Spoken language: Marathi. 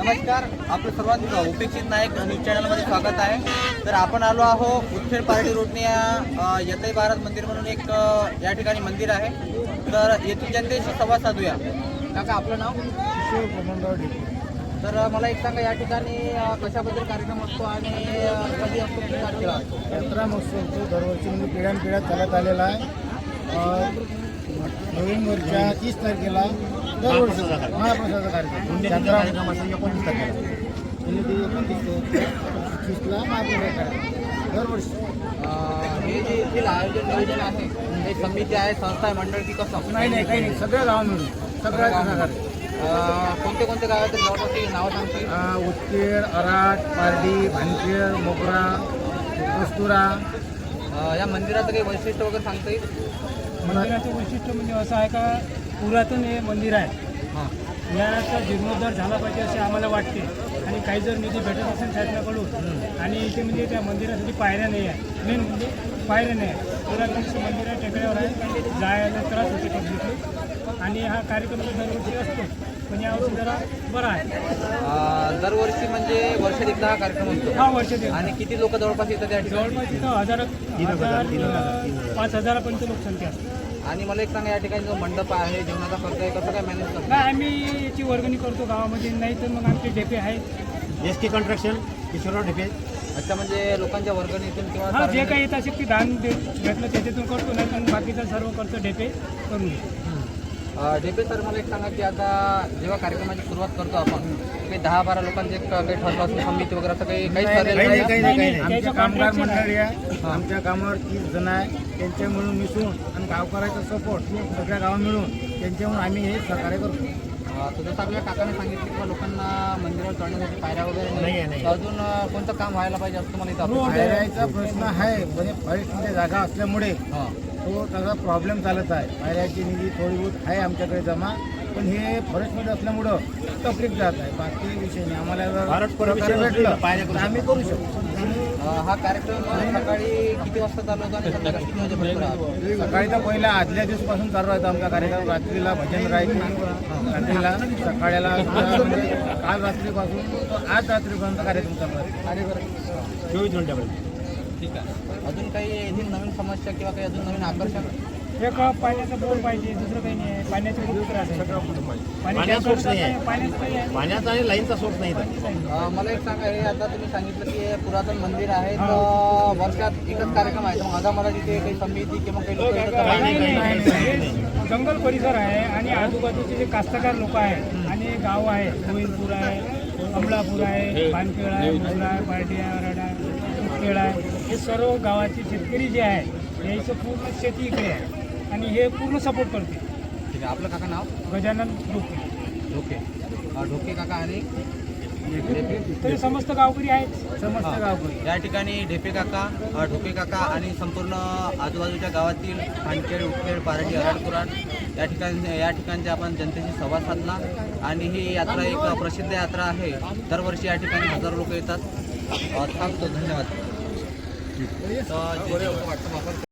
नमस्कार आपलं सर्वांचं उपेक्षित नायक न्यूज चॅनलमध्ये स्वागत आहे. तर आपण आलो आहो उच्चेड पार्टी रोडने या यतई भारत मंदिर म्हणून एक या ठिकाणी मंदिर आहे. तर येथील जनतेशी संवाद साधूया. काका आपलं नाव? तर मला एक सांगा या ठिकाणी कशाबद्दल कार्यक्रम असतो आणि कधी असतो यात्रा महोत्सव दरवर्षी म्हणजे पिढ्यानपिढ्या चालत आलेला आहे. नोव्हेंबरच्या तीस तारखेला दरवर्षी महाप्रसादाचा कार्यक्रम यात्रा एकोणतीस तारखेला. म्हणजे एकोणतीस तीसला महाप्रसाद कार्यक्रम दरवर्षी. हे जे येथील आयोजन नियोजन आहे हे समिती आहे संस्था आहे मंडळ की कसं? नाही नाही काही नाही सगळ्या गाव मिळून सगळ्या गावात कोणते कोणते गाव आहेत? जवळपास ते नावं सांगते उत्तेर अराट पारडी भानखेड मोगरा कस्तुरा या मंदिराचं काही वैशिष्ट्य वगैरे सांगता येईल? मंदिराचं वैशिष्ट्य म्हणजे असं आहे का पुरातन हे मंदिर आहे. हां. याचा जीर्णोद्धार झाला पाहिजे असे आम्हाला वाटते. आणि काही जर निधी भेटत असेल शासनाकडून आणि इथे म्हणजे त्या मंदिरासाठी पायऱ्या नाही आहे मेन म्हणजे पायऱ्या नाही आहे पुरातन असं मंदिर आहे टेकड्यावर आहे. जायला त्रास होते पब्लिकले आणि हा कार्यक्रम दरवर्षी असतो पण यावर्षी जरा बरा आहे. अ, दरवर्षी म्हणजे वर्षात एकदा हा कार्यक्रम असतो हा वर्ष ते आणि किती लोक जवळपास येतात त्या ठिकाणी? जवळपास इथं हजार हजार पाच हजारापर्यंत लोकसंख्या असते. आणि मला एक सांगा या ठिकाणी जो मंडप आहे जेवणाचा खर्च आहे कसं काय मॅनेज करतो? नाही आम्ही याची वर्गणी करतो गावामध्ये. नाही तर मग आमचे डेपे आहेत S T construction Kishorrao Dheke. अच्छा म्हणजे लोकांच्या वर्गणीतून किंवा हा जे काही येत असेल ते दान दे भेटलं त्याच्यातून करतो. नाही पण बाकीचा सर्व खर्च डेपे करून घेतो डेपे सर मला एक सांगा की आता जेव्हा कार्यक्रमाची सुरुवात करतो आपण काही दहा बारा लोकांचे एक काही ठरलं असेल समिती वगैरे असं काही काही नाही, काही काही आमच्या कामगार मंडळी आहे. आमच्या कामावर तीस जण आहे. त्यांच्या मिळून मिसळून आणि गावकऱ्याचा सपोर्ट सगळ्या गाव मिळून त्यांच्यामुळे आम्ही हे सहकार्य करतो. अ, तर जसं आपल्या काकाने सांगितलं किंवा लोकांना मंदिरावर चढण्यासाठी पायऱ्या वगैरे नाही, नाही नाही. तर अजून अ, कोणतं काम व्हायला पाहिजे असं तुम्हाला इथं अपेक्षा आहे? पायऱ्याचा प्रश्न आहे म्हणजे फॉरेस्टमध्ये जागा असल्यामुळे हां. तो त्याचा प्रॉब्लेम चालत आहे. पायऱ्याची निधी थोडी बहुत आहे आमच्याकडे जमा पण हे फॉरेस्टमध्ये असल्यामुळं तकलीफ जात आहे. बाकी विषय नाही. आम्हाला जर भेटलं तर आम्ही करू शकतो. हा कार्यक्रम सकाळी किती वाजता चालू होता आणि संध्याकाळी किती वाजेपर्यंत राहतो? सकाळी तर पहिल्या आदल्या दिवसापासून चालू राहतो आमचा कार्यक्रम. रात्रीला भजन राहायचे रात्रीला सकाळला म्हणजे काल रात्रीपासून तो आज रात्रीपर्यंत कार्यक्रम चालू आहे. चोवीस घंट्यापर्यंत. ठीक आहे. अजून काही येथील नवीन समस्या किंवा काही अजून नवीन आकर्षण? एक पाण्याचा बोर पाहिजे दुसरं काही नाही आहे. पाण्याचे खूप त्रास आहे. पाणी पाण्याचा सोर्स नाही आहे. पाण्याचं आणि लाईनचा सोर्स नाही मला एक सांगा हे आता तुम्ही सांगितलं की हे पुरातन मंदिर आहे. तर वर्षात एकच कार्यक्रम आहे. तर मग आता मला तिथे काही समिती किंवा काही लोक. जंगल परिसर आहे आणि आजूबाजूचे जे कास्तकार लोक आहेत आणि गाव आहे. गोविंदपूर आहे कमलापूर आहे पानखेड आहे मोगरा आहे पार्टी आहे वराडा आहे. हे सर्व गावाचे शेतकरी जे आहे याचं पूर्ण शेती इकडे आहे. आणि हे पूर्ण सपोर्ट करते ठीक आहे. आपलं काका नाव? गजानन डोके. ढोके अ, ढोके काका आणि. तरी समस्त गावकरी आहेत. समस्त हा. गावकरी. या ठिकाणी ढेपे काका अ, ढोके काका आणि संपूर्ण आजूबाजूच्या गावातील खानखेड उखेड पारडी अराडपुराड या ठिकाणी या ठिकाणचे आपण जनतेशी संवाद साधला. आणि ही यात्रा एक प्रसिद्ध यात्रा आहे. दरवर्षी या ठिकाणी हजारो लोक येतात. थांबतो धन्यवाद.